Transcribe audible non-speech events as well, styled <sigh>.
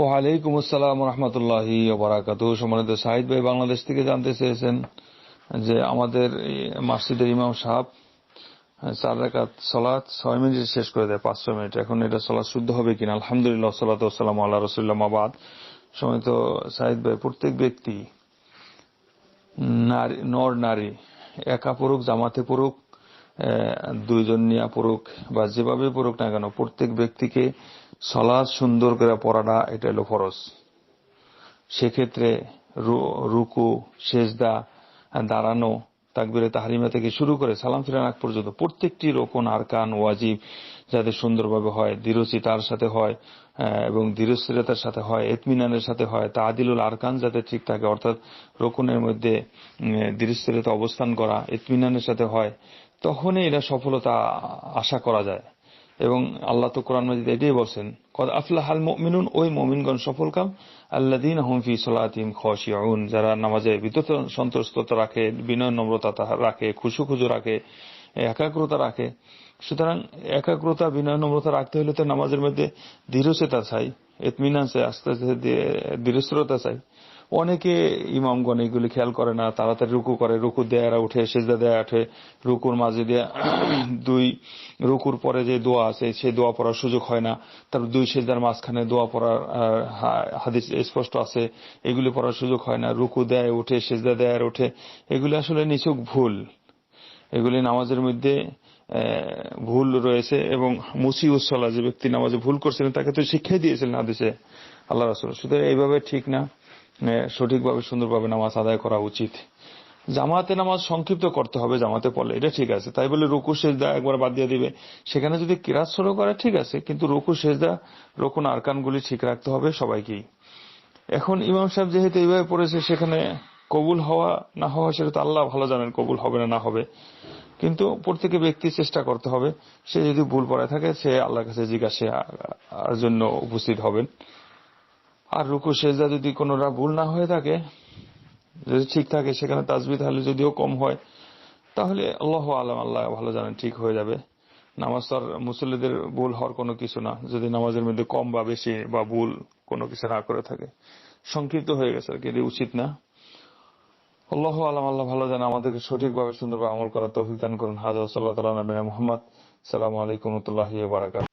ওয়ালাইকুম আসসালাম রহমতুল্লাহি বারাকাত সম্মানিত সাহিদ ভাই বাংলাদেশ থেকে জানতে চেয়েছেন যে আমাদের এই মসজিদের ইমাম সাহেব চার রাকাত সলাৎ ছয় মিনিট শেষ করে দেয় পাঁচশো মিনিট। এখন এটা সলাৎ শুদ্ধ হবে কিনা? আলহামদুলিল্লাহ সাল্লাম আল্লাহ রসুল্লাহ মাবাদ সম্মানিত সাহিদ ভাই, প্রত্যেক ব্যক্তি নারী, নর নারী একা পড়ুক, জামাতে পড়ুক দুইজন নিয়া পড়ুক বা যেভাবে পড়ুক না কেন, প্রত্যেক ব্যক্তিকে সলাদ সুন্দর করে পড়াটা এটা হলো ফরজ। সেক্ষেত্রে রুকু, সেজদা, দাঁড়ানো, তাকবিরে তাহারিমা থেকে শুরু করে সালাম ফিরান আগ পর্যন্ত প্রত্যেকটি রোকন, আরকান, ওয়াজিব যাতে সুন্দরভাবে হয় দৃঢ়চিতার সাথে হয় এবং দৃঢ়স্থিরতার সাথে হয় এতমিনানের সাথে হয় তা আদিলুল আরকান যাতে ঠিক থাকে, অর্থাৎ রোকনের মধ্যে দৃঢ়স্থিরতা অবস্থান করা এতমিনানের সাথে হয়, তখনই এটা সফলতা আশা করা যায়। এবং আল্লাহ তো কোরআন মজিদ এটাই বলছেন, কদ আফলাহ আল মুমিনুন ওই মুমিনগণ সফল কাম? আল্লাদিন হুম ফি সলাতিম খশিউন, যারা নামাজে বিদ্যুৎ সন্ত্রস্ততা রাখে, বিনয় নম্রতা রাখে, খুশু খুজু রাখে, একাগ্রতা রাখে। সুতরাং একাগ্রতা, বিনয় নম্রতা রাখতে হলে তো নামাজের মধ্যে দৃঢ়চেতা চাই এতমিনান চাই, আস্তে আস্তে দৃঢ়স্থিরতা চাই। অনেকে ইমামগণ এগুলি খেয়াল করে না, তাড়াতাড়ি রুকু করে, রুকু দেয়ারা উঠে, সেজদা দেয়া উঠে, রুকুর মাঝে দিয়ে <clears throat> দুই রুকুর পরে যে দোয়া আছে সেই দোয়া পড়ার সুযোগ হয় না। তারপর দুই সেজদার মাঝখানে দোয়া পড়ার হাদিস স্পষ্ট আছে, এগুলি পড়ার সুযোগ হয় না। রুকু দেয় উঠে, সেজদা দেয়ার উঠে, এগুলি আসলে নিছক ভুল। এগুলি নামাজের মধ্যে ভুল রয়েছে এবং মুসি উসলা যে ব্যক্তি নামাজে ভুল করছিলেন, তাকে তো শিক্ষাই দিয়েছিলেন হাদিসে। আল্লাহ রাসুল, সুতরাং এইভাবে ঠিক না। সঠিকভাবে সুন্দরভাবে নামাজ আদায় করা উচিত জামাতে নামাজ সংক্ষিপ্ত করতে হবে জামাতে পড়লে এটা ঠিক আছে তাই বলে রুকু সেজদা একবার বাদ দিয়ে দিবে সেখানে যদি কিরাত শুরু করে ঠিক আছে কিন্তু রুকু সেজদা রকুন আরকানগুলি ঠিক রাখতে হবে সবাইকেই এখন ইমাম সাহেব যেহেতু এইভাবে পড়েছে সেখানে কবুল হওয়া না হওয়া সেটা তো আল্লাহ ভালো জানেন কবুল হবে না না হবে কিন্তু প্রত্যেকে ব্যক্তি চেষ্টা করতে হবে সে যদি ভুল পড়ে থাকে সে আল্লাহর কাছে জিজ্ঞাসা জন্য উপস্থিত হবেন আর রুকু সেজদা যদি কোনোটা ভুল না হয়ে থাকে, যদি ঠিক থাকে সেখানে তাজবি তাহলে যদিও কম হয়, তাহলে আল্লাহ আলম, আল্লাহ ভালো জানেন ঠিক হয়ে যাবে। নামাজ তো আর মুসল্লিদের ভুল হওয়ার কোনো কিছু না। যদি নামাজের মধ্যে কম বা বেশি বা ভুল কোনো কিছু না করে থাকে, সংক্ষিপ্ত হয়ে গেছে আর কি উচিত না। আল্লাহ আলম, আল্লাহ ভালো জানে, আমাদেরকে সঠিকভাবে সুন্দরভাবে আমল করার তৌফিক দান করুন। হাজার সাল্লাহ তালা মোহাম্মদ। সালামু আলাইকুম রহমতুল্লাহি বারাকাত